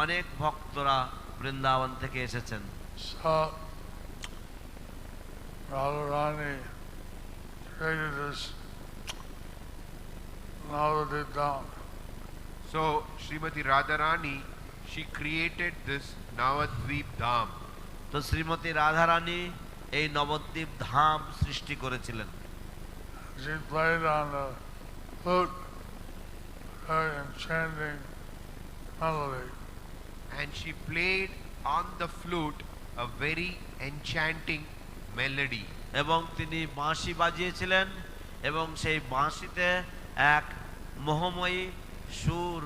অনেক ভক্তরা বৃন্দাবন থেকে এসেছেন So Radharani created this Navadip Dham. So Srimati Radharani, she created this Navadvip Dham. তো শ্রীমতী রাধারানী এই নবদ্বীপ ধাম সৃষ্টি করেছিলেন She played on the flute, very enchanting melody. And she played on the flute a very enchanting melody. এবং তিনি বাঁশি বাজিয়েছিলেন এবং সেই বাঁশিতে এক মোহময়ী সুর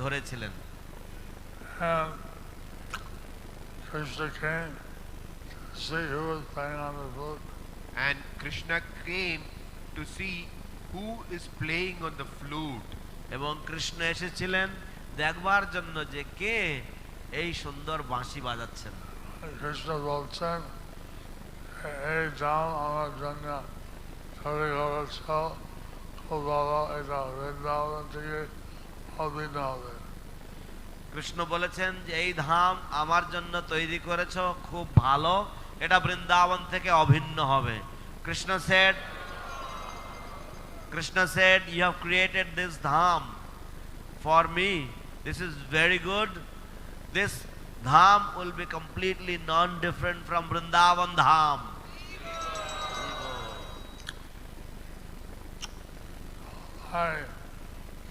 ধরেছিলেন And Krishna came to see who was playing on the flute. And Krishna came to see who is playing on the flute. এবং কৃষ্ণ এসেছিলেন দেখবার জন্য যে কে এই সুন্দর বাঁশি বাজাচ্ছেন। Krishna বলছেন এই যাও আমার জন্য। তৈরি করেছ খুব ভালো এটা বৃন্দাবন থেকে অভিন্ন হবে। কৃষ্ণ বলেছেন যে এই ধাম আমার জন্য তৈরি করেছ খুব ভালো। এটা বৃন্দাবন থেকে অভিন্ন হবে। Krishna said Krishna said you have created this dham for me this is very good This Dham will be completely non different from Vrindavan Dham Hi,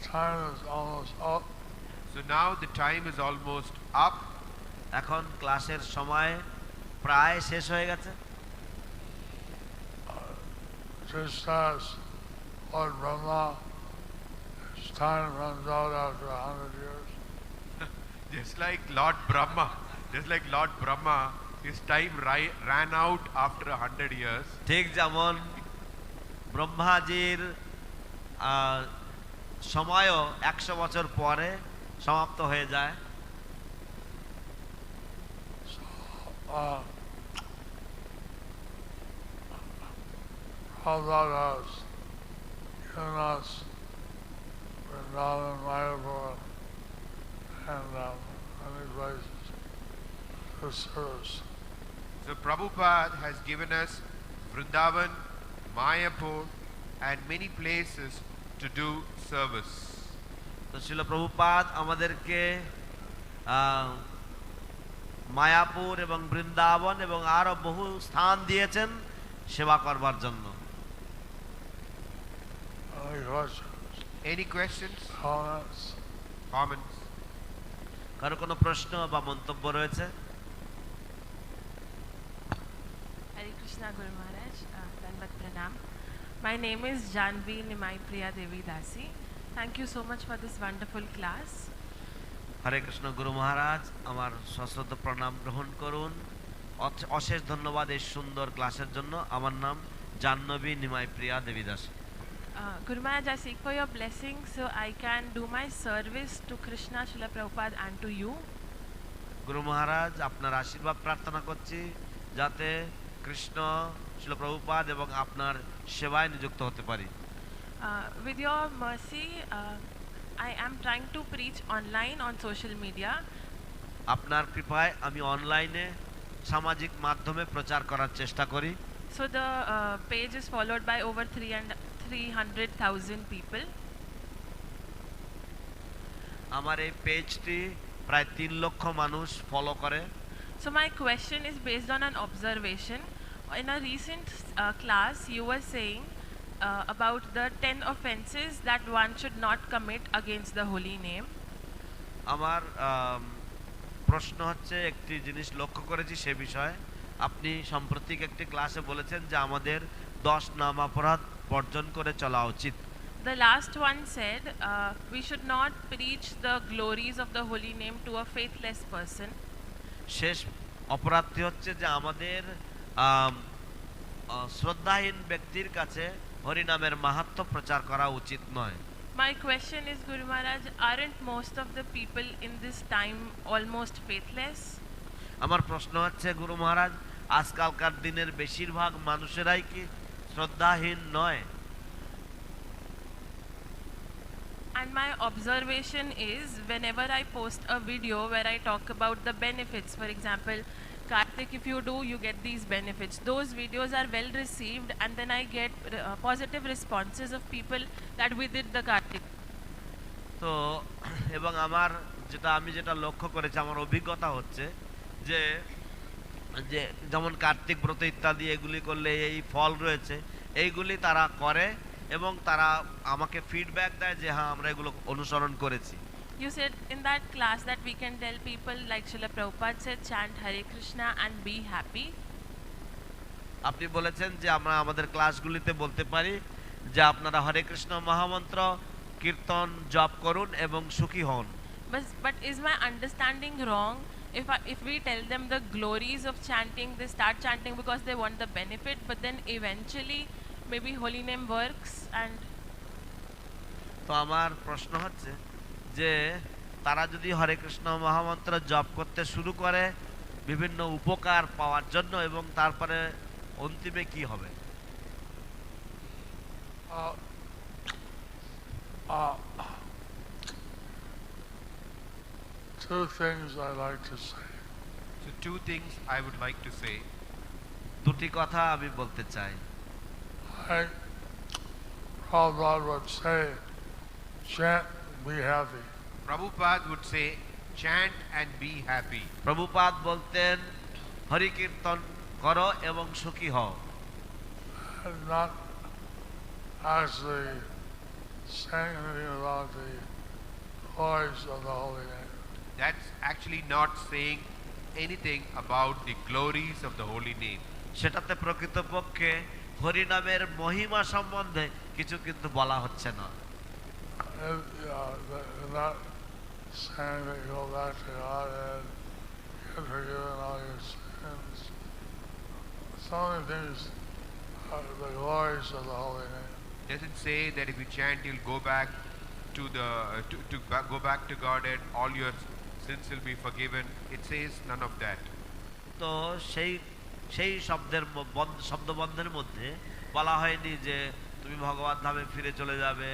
time is almost up. So now the time is almost up. এখন ক্লাসের সময় প্রায় শেষ হয়ে গেছে Just as Lord Brahma, his time runs out after a hundred years. Just like Lord Brahma, just like Lord Brahma, his time ri- ran out after a hundred years. ঠিক যেমন ব্রহ্মাজির আহ, সময়ও একশো বছর পরে সমাপ্ত হয়ে যায় Uh, how about us? Given us Vrindavan, Mayapur, and um, many places to service. So Prabhupada has given us Vrindavan, Mayapur, and many places to do service. তো ছিল প্রভুপাদ আমাদেরকে আহ, মায়াপুর এবং বৃন্দাবন এবং আরো বহু স্থান দিয়েছেন সেবা করবার জন্য Any questions, Any questions, comments? comments? কারও কোনো প্রশ্ন বা মন্তব্য রয়েছে Hare Krishna Guru Maharaj, uh, Danvat Pranam. My name is Janvi Nimai Priya Devi Dasi. Thank you so much for this wonderful class. হরে কৃষ্ণ গুরু মহারাজ আমার সশ্রদ্ধ প্রণাম গ্রহণ করুন অচ- অশেষ ধন্যবাদ এই সুন্দর ক্লাসের জন্য আমার নাম জাহ্নবী নিমাই প্রিয়া Debidas Uh, Guru Maharaj, I seek for your blessing so I can do my service to Krishna, Srila Prabhupada and to you. গুরু মহারাজ আপনার আশীর্বাদ প্রার্থনা করছি যাতে কৃষ্ণ শিল প্রভুপাদ এবং আপনার সেবায় নিযুক্ত হতে পারি Uh, with your mercy, uh, I am trying to preach online on social media. আপনার কৃপায় আমি অনলাইনে সামাজিক মাধ্যমে প্রচার করার চেষ্টা করি So the uh, page is followed by over three and 300,000 people. আমার এই পেজটি প্রায় তিন লক্ষ মানুষ ফলো করে So my question is based on an observation. In a recent uh, class, you were saying uh, about the 10 offenses that one should not commit against the holy name. আমার আম, প্রশ্ন হচ্ছে একটি জিনিস লক্ষ্য করেছি সে বিষয়ে আপনি সাম্প্রতিক একটি ক্লাসে বলেছেন যে আমাদের দশ নাম অপরাধ বর্জন করে চলা উচিত The last one said uh, we should not preach the glories of the holy name to a faithless person. শেষ অপরাধটি হচ্ছে যে আমাদের শ্রদ্ধাহীন ব্যক্তির কাছে হরিনামের মাহাত্ম্য প্রচার করা উচিত নয় My question is, Guru Maharaj, aren't most of the people in this time almost faithless? আমার প্রশ্ন হচ্ছে গুরু মহারাজ আজকালকার দিনের বেশিরভাগ মানুষেরাই কি শ্রদ্ধাহীন নয় And my observation is whenever I post a video where I talk about the benefits, for example, Karthik, if you do, you get these benefits. Those videos are well received, and then I get uh, positive responses of people that we did the Karthik. তো এবং আমার যেটা আমি যেটা লক্ষ্য করেছি আমার অভিজ্ঞতা হচ্ছে যে যে যেমন কার্তিক ব্রত ইত্যাদি এগুলি করলে এই ফল রয়েছে এইগুলি তারা করে এবং তারা আমাকে ফিডব্যাক দেয় যে হ্যাঁ আমরা এগুলো অনুসরণ করেছি You said in that class that we can tell people, like Srila Prabhupada said, chant Hare Krishna and be happy. আপনি বলেছেন যে আমরা আমাদের ক্লাসগুলিতে বলতে পারি যে আপনারা হরে কৃষ্ণ মহামন্ত্র কীর্তন জপ করুন এবং সুখী হন But, but is my understanding wrong? If, I, if we tell them the glories of chanting, they start chanting because they want the benefit, but then eventually maybe holy name works and তো আমার প্রশ্ন হচ্ছে যে তারা যদি হরে কৃষ্ণ মহামন্ত্র জপ করতে শুরু করে বিভিন্ন উপকার পাওয়ার জন্য এবং তারপরে অন্তিমে কি হবে two things I like to say. So, two things I would like to say. দুটি কথা আমি বলতে চাই Like Prabhupada would say, chant, be happy. Prabhupada would say, chant and be happy. Prabhupada বলতেন হরি কীর্তন করো এবং সুখী হও And not actually saying anything about the glories of the holy name. That's actually not saying anything about the glories of the holy name. সেটাতে প্রকৃতপক্ষে হরিনামের মহিমা সম্বন্ধে কিছু কিন্তু বলা হচ্ছে না If, uh, that- not saying that you go back to God and get forgiven all your sins. So many things are the glories of the holy name. Doesn't say that if you chant, you'll go back to the to, to ba- go back to God and all your sins will be forgiven. It says none of that. তো সেই সেই শব্দের শব্দবন্ধের মধ্যে বলা হয়নি যে তুমি ভগবান ধামে ফিরে চলে যাবে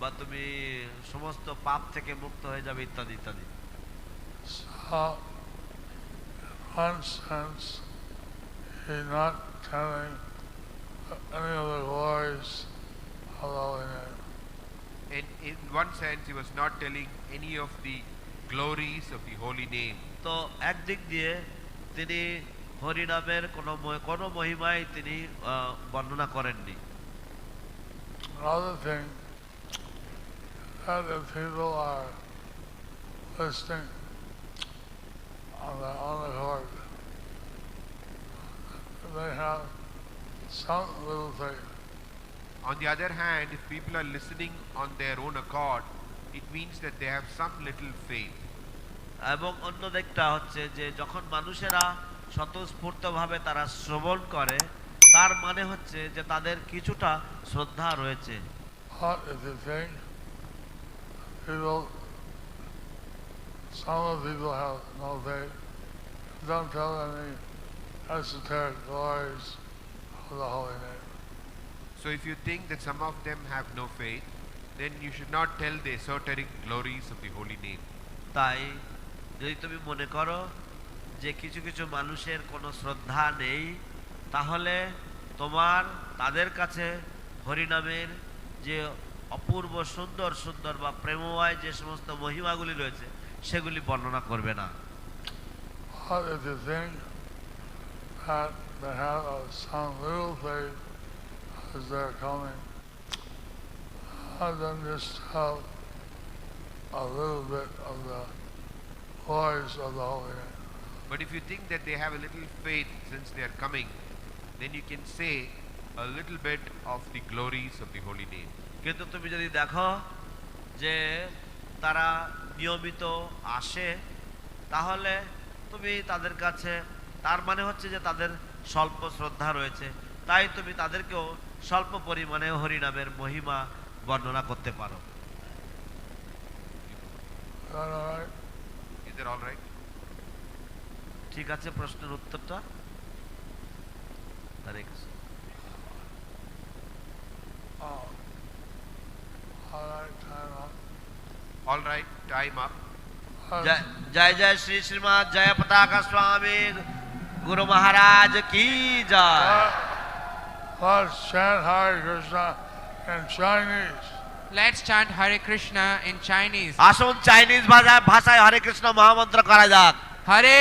বা তুমি সমস্ত পাপ থেকে মুক্ত হয়ে যাবে ইত্যাদি ইত্যাদি one sense, he's not telling any of the glories of the holy name. And in one sense, he was not telling any of the glories of the holy name. তো একদিক দিয়ে তিনি হরিনামের কোনো ম- কোনো মহিমাই তিনি আহ, বর্ণনা করেননি Another thing, that if people are listening on the on the court, they have some little thing. On the other hand, if people are listening on their own accord, it means that they have some little faith. এবং অন্য দিকটা হচ্ছে যে যখন মানুষেরা স্বতঃস্ফূর্তভাবে তারা শ্রবণ করে তার মানে হচ্ছে যে তাদের কিছুটা শ্রদ্ধা রয়েছে some of the people have no faith, don't tell any esoteric glories of the holy name. So if you think that some of them have no faith, then you should not tell the esoteric glories of the holy name. তাই যদি তুমি মনে করো যে কিছু কিছু মানুষের কোনো শ্রদ্ধা নেই তাহলে তোমার তাদের কাছে হরিনামের যে অপূর্ব সুন্দর সুন্দর বা প্রেমময় যে সমস্ত মহিমাগুলি রয়েছে সেগুলি বর্ণনা করবে না But if you think that they have uh, some little faith as they're coming, uh, then just tell a little bit of the glories of the holy name. But if you think that they have a little faith since they are coming, then you can say a little bit of the glories of the holy name. কিন্তু তুমি যদি দেখো যে তারা নিয়মিত আসে তাহলে তুমি তাদের কাছে তার মানে হচ্ছে যে তাদের স্বল্প শ্রদ্ধা রয়েছে তাই তুমি তাদেরকেও স্বল্প পরিমাণে হরিনামের মহিমা বর্ণনা করতে পারো Is that all right? Is that all right? ঠিক আছে প্রশ্নের উত্তরটা হরে Krishna. Oh. All right, time up. All right, time up. Uh, जय जय जय श्री श्रीमद जय पताका स्वामी गुरु महाराज की जय let- let's chant Hare Krishna in Chinese. Let's chant Hare Krishna in Chinese. আসুন চাইনিজ ভাষায় ভাষায় হরে কৃষ্ণ মহামন্ত্র করা যাক Hare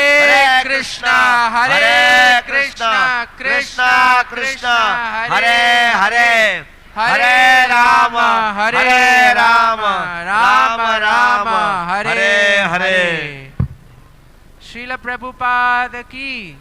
Krishna, Hare Krishna, Krishna Krishna, Hare Hare Hare Rama, Hare Rama, Rama Rama, Hare Hare. Srila Prabhupada ki